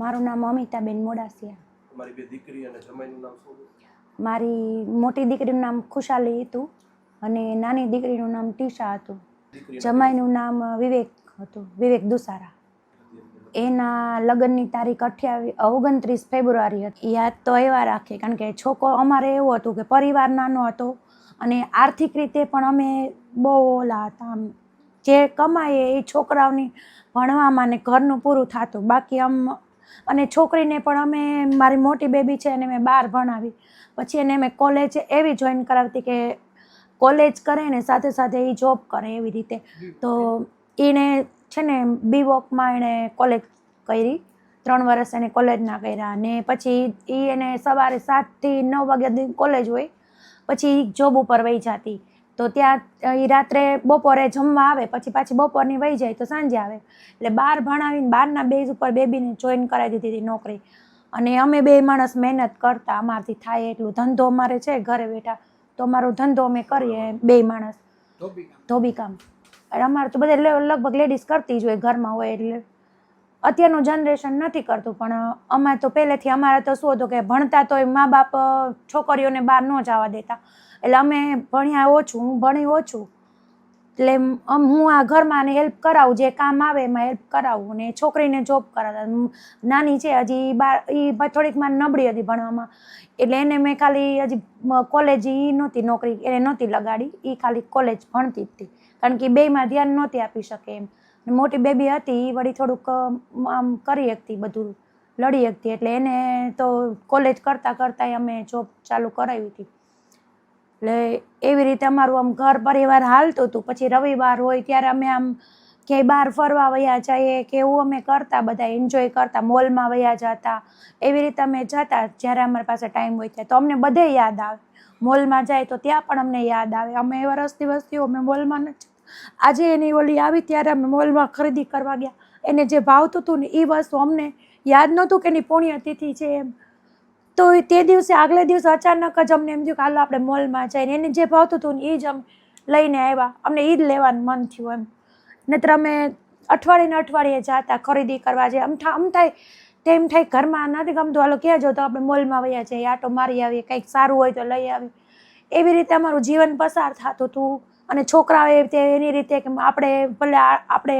મારું નામ અમિતાબેન મોડાસિયા. મારી બે દીકરી અને જમાઈનું નામ શું મારી મોટી દીકરીનું નામ ખુશાલી હતું અને નાની દીકરીનું નામ ટીશા હતું. જમાઈનું નામ વિવેક હતું વિવેક દુસારા. એના લગ્નની તારીખ અઠ્યાવીસ ઓગણત્રીસ ફેબ્રુઆરી હતી. યાદ તો એવા રાખે કારણ કે છોકરો અમારે એવું હતું કે પરિવાર નાનો હતો અને આર્થિક રીતે પણ અમે બહુ ઓલા હતા આમ. જે કમાઈએ એ છોકરાઓની ભણવામાં ને ઘરનું પૂરું થતું. બાકી આમ અને છોકરીને પણ અમે, મારી મોટી બેબી છે એને મેં બહાર ભણાવી. પછી એને મેં કોલેજ એવી જોઈન કરાવતી કે કોલેજ કરે ને સાથે સાથે એ જોબ કરે એવી રીતે. તો એને છે ને બી વોકમાં એણે કોલેજ કરી, ત્રણ વર્ષ એને કોલેજના કર્યા. ને પછી એ એને સવારે સાતથી નવ વાગ્યા કોલેજ હોય. પછી જોબ ઉપર વહી જતી. તો ત્યાં એ રાત્રે બપોરે જમવા આવે પછી પાછી બપોરની વહી જાય તો સાંજે આવે. એટલે બાર ભણાવીને બારના બેઝ ઉપર બેબીને જોઈન કરાવી દીધી હતી નોકરી. અને અમે બે માણસ મહેનત કરતા અમારાથી થાય એટલું. ધંધો અમારે છે ઘરે બેઠા. તો અમારો ધંધો અમે કરીએ બે માણસ. ધોબી કામ એટલે અમારે તો બધે લગભગ લેડીઝ કરતી જ હોય ઘરમાં હોય એટલે. અત્યારનું જનરેશન નથી કરતું પણ અમારે તો પહેલેથી અમારે તો શું હતું કે ભણતા તોય મા બાપ છોકરીઓને બહાર ન જવા દેતા. એટલે અમે ભણ્યા ઓછું હું ભણી ઓછું એટલે હું આ ઘરમાં ને હેલ્પ કરાવું, જે કામ આવે એમાં હેલ્પ કરાવું. અને છોકરીને જોબ કરાવતા. નાની છે, હજી બાર એ થોડીકમાં નબળી હતી ભણવામાં. એટલે એને મેં ખાલી હજી કોલેજ એ નહોતી નોકરી, એને નહોતી લગાડી. એ ખાલી કોલેજ ભણતી જ હતી. કારણ કે બેયમાં ધ્યાન નહોતી આપી શકે એમ. મોટી બેબી હતી એ વળી થોડુંક આમ કરી શકતી બધું, લડી શકતી. એટલે એને તો કોલેજ કરતાં કરતાં અમે જોબ ચાલુ કરાવી હતી. એટલે એવી રીતે અમારું આમ ઘર પરિવાર હાલતું હતું. પછી રવિવાર હોય ત્યારે અમે આમ ક્યાંય બહાર ફરવા વયા જઈએ કે એવું અમે કરતા બધા એન્જોય કરતા મોલમાં વયા જતા. એવી રીતે અમે જતા જ્યારે અમારી પાસે ટાઈમ હોય ત્યારે તો અમને બધે યાદ આવે. મોલમાં જાય તો ત્યાં પણ અમને યાદ આવે. અમે વરસથી વસ્તીઓ, અમે મોલમાં નથી આજે એની ઓલી આવી ત્યારે અમે મોલમાં ખરીદી કરવા ગયા. એને જે ભાવતું હતું ને એ વસ્તુ અમને યાદ નહોતું કે એની પુણ્યતિથિ છે એમ. તો તે દિવસે, આગલે દિવસે અચાનક જ અમને એમ થયું કે હાલો આપણે મોલમાં જઈને, એને જે ભાવતું હતું ને એ જ અમે લઈને આવ્યા. અમને એ જ લેવાનું મન થયું એમ. નહીતર અમે અઠવાડિયે ને અઠવાડિયે જતા ખરીદી કરવા જઈએ આમ આમ થાય, તેમ થાય ઘરમાં નથી ગમતું. હાલો ક્યાં જો તો આપણે મોલમાં વયા જઈએ, આટો મારી આવીએ, કંઈક સારું હોય તો લઈ આવીએ. એવી રીતે અમારું જીવન પસાર થતું હતું. અને છોકરાઓ રીતે એની રીતે કે આપણે ભલે આપણે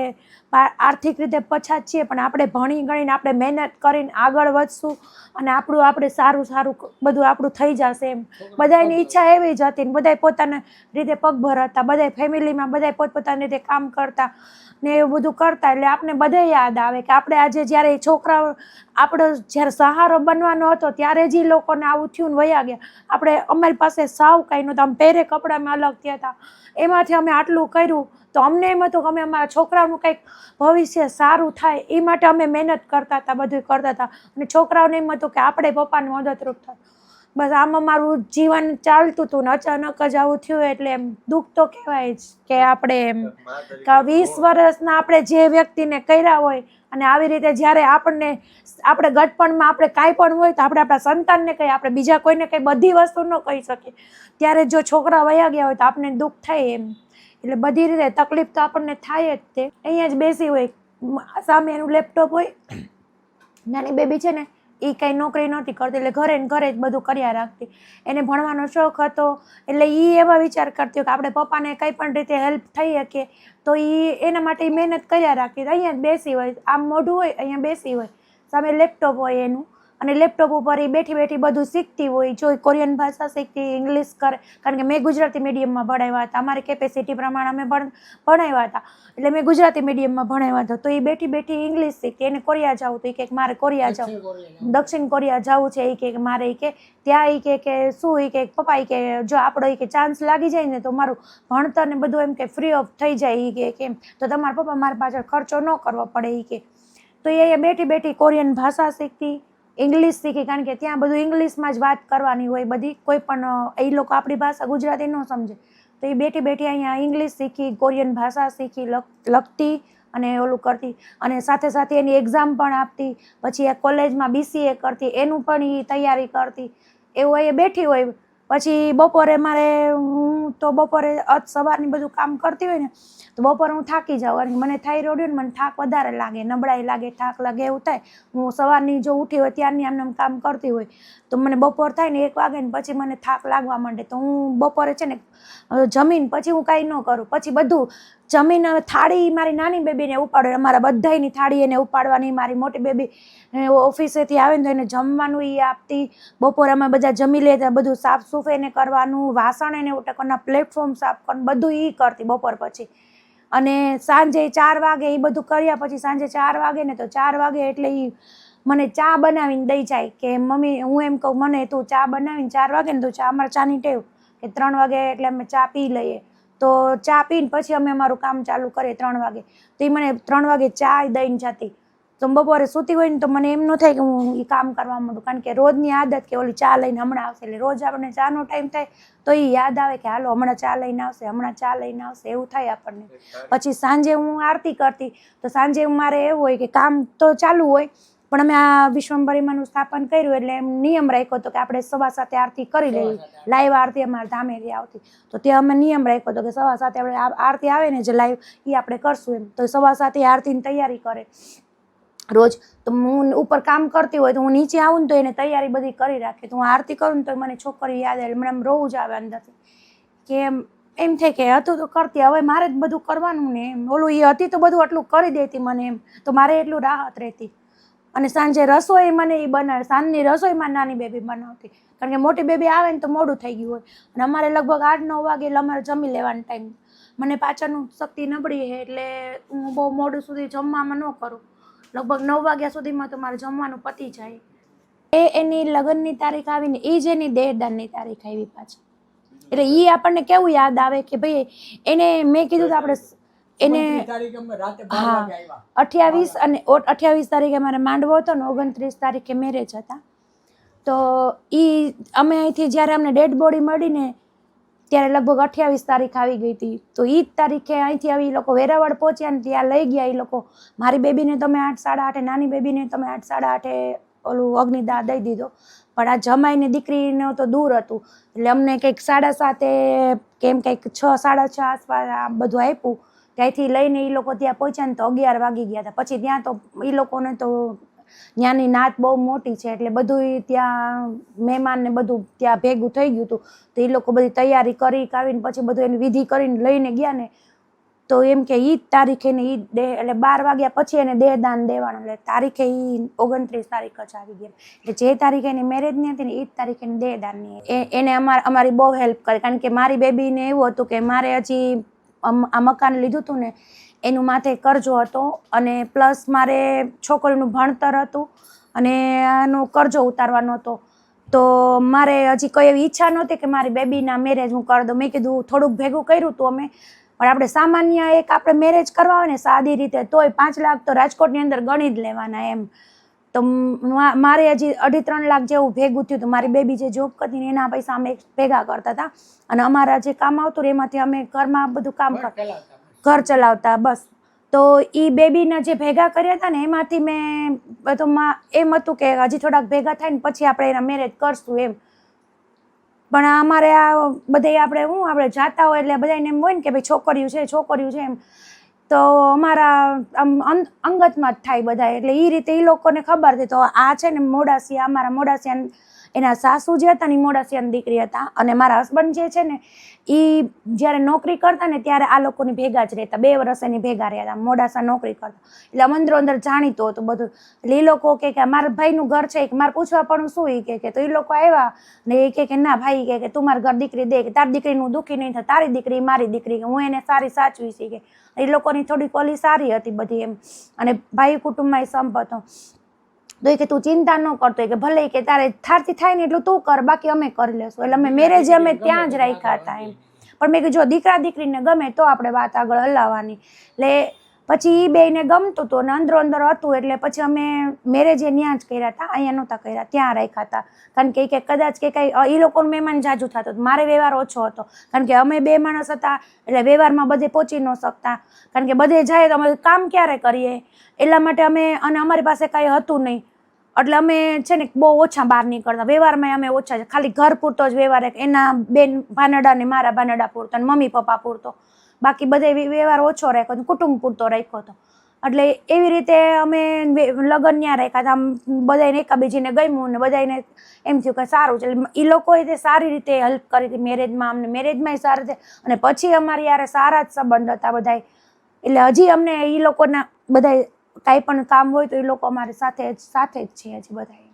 આર્થિક રીતે પછાત છીએ, પણ આપણે ભણી ગણીને આપણે મહેનત કરીને આગળ વધશું અને આપણું આપણે સારું સારું બધું આપણું થઈ જશે એમ. બધાની ઈચ્છા એવી જ હતી ને બધાય પોતાના રીતે પગભર હતા, બધાય ફેમિલીમાં બધાય પોતપોતાની રીતે કામ કરતા ને એવું બધું કરતા. એટલે આપણે બધે યાદ આવે કે આપણે આજે જ્યારે છોકરાઓ આપણો જ્યારે સહારો બનવાનો હતો ત્યારે જ એ લોકોને આવું થયું ને વયા ગયા. આપણે અમારી પાસે સાવ કાંઈ નહોતું, આમ પહેરે કપડામાં અલગ થયા હતા. એમાંથી અમે આટલું કર્યું તો અમને એમ હતું કે અમે અમારા છોકરાઓનું કંઈક ભવિષ્ય સારું થાય એ માટે અમે મહેનત કરતા હતા બધું કરતા હતા. અને છોકરાઓને એમ હતું કે આપણે પપ્પાને મદદરૂપ થાય બસ આમ અમારું જીવન ચાલતું હતું ને અચાનક જ આવું થયું એટલે એમ દુઃખ તો કહેવાય જ કે આપણે એમ કે વીસ વર્ષના આપણે જે વ્યક્તિને કર્યા હોય અને આવી રીતે જ્યારે આપણને આપણે ગટપણમાં આપણે કાંઈ પણ હોય તો આપણે આપણા સંતાનને કહીએ આપણે બીજા કોઈને કંઈ બધી વસ્તુ ન કહી શકીએ. ત્યારે જો છોકરા વયા ગયા હોય તો આપણને દુઃખ થાય એમ. એટલે બધી રીતે તકલીફ તો આપણને થાય જ તે. અહીંયા જ બેસી હોય સામે એનું લેપટોપ હોય. નાની બેબી છે ને એ કંઈ નોકરી નહોતી કરતી એટલે ઘરે ને ઘરે જ બધું કર્યા રાખતી. એને ભણવાનો શોખ હતો એટલે એ એવા વિચાર કરતી હોય કે આપણે પપ્પાને કંઈ પણ રીતે હેલ્પ થઈ શકે તો એ એના માટે મહેનત કર્યા રાખતી અહીંયા જ બેસી હોય આમ મોઢું હોય અહીંયા બેસી હોય. સામે લેપટોપ હોય એનું. અને લેપટોપ ઉપર એ બેઠી બેઠી બધું શીખતી હોય. જો એ કોરિયન ભાષા શીખતી ઇંગ્લિશ કરે કારણ કે મેં ગુજરાતી મીડિયમમાં ભણાવ્યા હતા. અમારી કેપેસિટી પ્રમાણે અમે ભણ ભણાવ્યા હતા. એટલે મેં ગુજરાતી મીડિયમમાં ભણાવ્યા હતા. તો એ બેઠી બેઠી ઇંગ્લિશ શીખતી. એને કોરિયા જવું તો એ કે મારે કોરિયા જવું. દક્ષિણ કોરિયા જવું. છે. એ કે મારે એ કે ત્યાં એ કે કે શું? એ કે પપ્પા એ કે જો આપણો એ કે ચાન્સ લાગી જાય ને તો મારું ભણતર ને બધું એમ કે ફ્રી ઓફ થઈ જાય. એ કે કેમ? તો તમારા પપ્પા મારા પાછળ ખર્ચો ન કરવો પડે. એ કે. તો એ બેઠી બેઠી કોરિયન ભાષા શીખતી. ઇંગ્લિશ શીખી, કારણ કે ત્યાં બધું ઇંગ્લિશમાં જ વાત કરવાની હોય, બધી કોઈ પણ એ લોકો આપણી ભાષા ગુજરાતી ન સમજે. તો એ બેઠી બેઠી અહીંયા ઇંગ્લિશ શીખી કોરિયન ભાષા શીખી લખ- લખતી અને ઓલું કરતી. અને સાથે સાથે એની એક્ઝામ પણ આપતી, પછી એ કોલેજમાં બીસીએ કરતી, એનું પણ એ તૈયારી કરતી. એવું એ બેઠી હોય. પછી બપોરે મારે હું તો બપોરે અત સવારની બધું કામ કરતી હોય ને, તો બપોરે હું થાકી જાઉં. અને મને થાઇરોઇડ હોય ને, મને થાક વધારે લાગે, નબળાઈ લાગે, થાક લાગે એવું થાય. હું સવારની જો ઉઠી હોય ત્યારની આમને આમ કામ કરતી હોય, તો મને બપોર થાય ને એક વાગે ને પછી મને થાક લાગવા માંડે. તો હું બપોરે છે ને, જમીન પછી હું કાંઈ ન કરું. પછી બધું જમીન થાળી મારી નાની બેબીને ઉપાડે. અમારા બધાયની થાળી એને ઉપાડવાની, મારી મોટી બેબી ઓફિસેથી આવે ને તો એને જમવાનું એ આપતી. બપોરે અમે બધા જમી લે બધું સાફ સૂફ એને કરવાનું, વાસણ એને ઉટકવાના પ્લેટફોર્મ સાફ કરવાનું બધું એ કરતી બપોર પછી. અને સાંજે ચાર વાગે એ બધું કર્યા પછી સાંજે ચાર વાગે ને તો ચાર વાગે એટલે એ મને ચા બનાવીને દઈ જાય કે, મમ્મી, હું એમ કહું, મને તું ચા બનાવીને ચાર વાગે ને તો ચા, અમારે ચાની ટેવ કે ત્રણ વાગે એટલે અમે ચા પી લઈએ. તો ચા પીને પછી અમે અમારું કામ ચાલુ કરીએ ત્રણ વાગે. તો એ મને ત્રણ વાગે ચા દઈને જતી. તો બપોરે સૂતી હોય ને તો મને એમ ન થાય કે હું એ કામ કરવા માંડું. કારણ કે રોજની આદત કે ઓલી ચા લઈને હમણાં આવશે એટલે રોજ આપણને ચાનો ટાઈમ થાય તો એ યાદ આવે કે હાલો હમણાં ચા લઈને આવશે હમણાં ચા લઈને આવશે એવું થાય આપણને. પછી સાંજે હું આરતી કરતી તો સાંજે મારે એવું હોય કે કામ તો ચાલુ હોય પણ અમે આ વિશ્વંભરીમાનું સ્થાપન કર્યું એટલે એમ નિયમ રાખ્યો હતો કે આપણે સવા સાથે આરતી કરી લેવી લાઈવ આરતી. અમારે ધામે આવતી. તો ત્યાં અમે નિયમ રાખ્યો હતો કે સવા સાથે આપણે આરતી આવે ને જે લાઈવ એ આપણે કરશું એમ. તો સવા સાથે આરતીની તૈયારી કરે. રોજ તો હું ઉપર કામ કરતી હોય તો હું નીચે આવું ને તો એને તૈયારી બધી કરી રાખે. તો હું આરતી કરું ને તો મને છોકરી યાદ આવે મને આમ રોવું જ આવે અંદરથી. કે એમ એમ થાય કે હતું તો કરતી હવે મારે જ બધું કરવાનું ને એમ. ઓલું એ હતી તો બધું આટલું કરી દેતી મને એમ. તો મારે એટલું રાહત રહેતી. અને સાંજે રસોઈ મને એ બનાવે. સાંજની રસોઈમાં નાની બેબી બનાવતી. કારણ કે મોટી બેબી આવે ને તો મોડું થઈ ગયું હોય. અને અમારે લગભગ આઠ નવ વાગે એટલે અમારે જમી લેવાનો ટાઈમ મને પાછળનું શક્તિ નબળી છે એટલે હું બહુ મોડું સુધી જમવામાં ન કરું. લગભગ નવ વાગ્યા સુધીમાં તો મારે જમવાનું પતી જાય. એ એની લગ્નની તારીખ આવીને એ જ એની દેહદાનની તારીખ આવી પાછી. એટલે એ આપણને કેવું યાદ આવે કે ભાઈ એને મેં કીધું તો આપણે એને હા. અઠ્યાવીસ અને અઠ્યાવીસ તારીખે મારે માંડવો હતો ને ઓગણત્રીસ તારીખે મેરેજ હતા. તો એ અમે અહીંથી જ્યારે અમને ડેડ બોડી મળીને ત્યારે લગભગ અઠ્યાવીસ તારીખ આવી ગઈ હતી. તો એ જ તારીખે અહીંથી આવી લોકો વેરાવળ પહોંચ્યા ને ત્યાં લઈ ગયા એ લોકો. મારી બેબીને તમે આઠ સાડા આઠે નાની બેબીને તમે આઠ સાડા આઠે ઓલું અગ્નિદાહ દઈ દીધો. પણ આ જમાઈને દીકરીને તો દૂર હતું. એટલે અમને કંઈક સાડા સાતે કેમ કંઈક છ સાડા છ આસપાસ બધું આપ્યું. ત્યાંથી લઈને એ લોકો ત્યાં પહોંચ્યા ને તો અગિયાર વાગી ગયા હતા. પછી ત્યાં તો એ લોકોને તો ત્યાંની નાત બહુ મોટી છે એટલે બધું ત્યાં મહેમાન ને બધું ત્યાં ભેગું થઈ ગયું હતું. તો એ લોકો બધી તૈયારી કરી કાવીને પછી બધું એની વિધિ કરીને લઈને ગયા ને તો એમ કે એ તારીખે ને એ દેહ એટલે બાર વાગ્યા પછી એને દેહદાન દેવાનું. એટલે તારીખે એ ઓગણત્રીસ તારીખ જ આવી ગયા. એટલે જે તારીખે એની મેરેજની હતી ને એ જ તારીખે એની દેહદાનની એને અમાર, અમારી બહુ હેલ્પ કરી. કારણ કે મારી બેબીને એવું હતું કે મારે હજી આ મકાન લીધું હતું ને, એનું માથે કરજો હતો અને પ્લસ મારે છોકરીનું ભણતર હતું અને આનો કરજો ઉતારવાનો હતો. તો મારે હજી કોઈ એવી ઈચ્છા નહોતી કે મારી બેબીના મેરેજ હું કરી દઉં. મેં કીધું થોડુંક ભેગું કર્યું હતું અમે, પણ આપણે સામાન્ય એક આપણે મેરેજ કરવા હોય ને સાદી રીતે, તોય પાંચ લાખ તો રાજકોટની અંદર ગણી જ લેવાના એમ. તો મારે હજી અઢી ત્રણ લાખ જેવું ભેગું થયું હતું મારી બેબી જે જોબ કરતી ને એના પૈસા અમે ભેગા કરતા હતા અને અમારા જે કામ આવતું એમાંથી અમે ઘરમાં બધું કામ કરતા ઘર ચલાવતા બસ. તો એ બેબીના જે ભેગા કર્યા હતા ને એમાંથી મેં બધું એમ હતું કે હજી થોડાક ભેગા થાય ને પછી આપણે એના મેરેજ કરશું એમ. પણ અમારે આ બધે આપણે હું આપણે જાતા હોય એટલે બધાને એમ હોય ને કે ભાઈ છોકરીઓ છે છોકરીઓ છે એમ. તો અમારા આમ અંગતમાં જ થાય બધા એટલે એ રીતે એ લોકોને ખબર હતી તો આ છે ને મોડાસિયા, અમારા મોડાસિયા એના સાસુ જે હતા ને મોડાસિયાની દીકરી હતા. અને મારા હસબન્ડ જે છે ને એ જ્યારે નોકરી કરતા ને ત્યારે આ લોકોની ભેગા જ રહેતા. બે વર્ષ એની ભેગા રહ્યા હતા. મોડાસા નોકરી કરતા. એટલે મંદિરો અંદર જાણીતું હતું બધું. એટલે એ લોકો કે કે મારા ભાઈનું ઘર છે કે મારે પૂછવા પણ શું? એ કે તો એ લોકો આવ્યા ને એ કે ના ભાઈ કે તું મારા ઘર દીકરી દે, કે તારી દીકરીનું દુઃખી નહીં થાય. તારી દીકરી મારી દીકરી, કે હું એને સારી સાચવી છે કે એ લોકોની થોડીક ઓલી સારી હતી બધી એમ. અને ભાઈ કુટુંબમાં સંપ હતો. તો એ કે તું ચિંતા ન કરતો. કે ભલે કે તારે થારથી થાય ને એટલું તું કર બાકી અમે કરી લેશું. એટલે અમે મેરેજ અમે ત્યાં જ રાખ્યા હતા એમ. પણ મેં કીધું જો દીકરા દીકરીને ગમે તો આપણે વાત આગળ હલાવવાની. એટલે પછી એ બેને ગમતું હતું અને અંદરો અંદર હતું એટલે પછી અમે મેરેજ એ ત્યાં જ કર્યા હતા અહીંયા નહોતા કર્યા, ત્યાં રાખ્યા હતા કારણ કે કે કદાચ કે કંઈ એ લોકોનું મહેમાન જાજુ થતું. મારે વ્યવહાર ઓછો હતો. કારણ કે અમે બે માણસ હતા એટલે વ્યવહારમાં બધે પહોંચી ન શકતા. કારણ કે બધે જાય તો અમે કામ ક્યારે કરીએ? એટલા માટે અમે, અને અમારી પાસે કાંઈ હતું નહીં. એટલે અમે છે ને બહુ ઓછા બહાર નીકળતા. વ્યવહારમાં અમે ઓછા ખાલી ઘર પૂરતો જ વ્યવહાર એના બેન ભાનડા ને મારા ભાનડા પૂરતો અને મમ્મી પપ્પા પૂરતો. બાકી બધા વ્યવહાર ઓછો રાખ્યો હતો, કુટુંબ પૂરતો રાખ્યો હતો. એટલે એવી રીતે અમે લગ્ન ત્યાં રાખ્યા હતા, આમ બધાને એકાબીજીને ગમ્યું ને બધાને એમ થયું કે સારું છે. એટલે એ લોકોએ તે સારી રીતે હેલ્પ કરી હતી મેરેજમાં અમને મેરેજમાંય સારી રીતે, અને પછી અમારી યારે સારા જ સંબંધ હતા બધાય. એટલે હજી અમને એ લોકોના બધાય કાંઈ પણ કામ હોય તો એ લોકો અમારી સાથે જ સાથે જ છે હજી બધાય.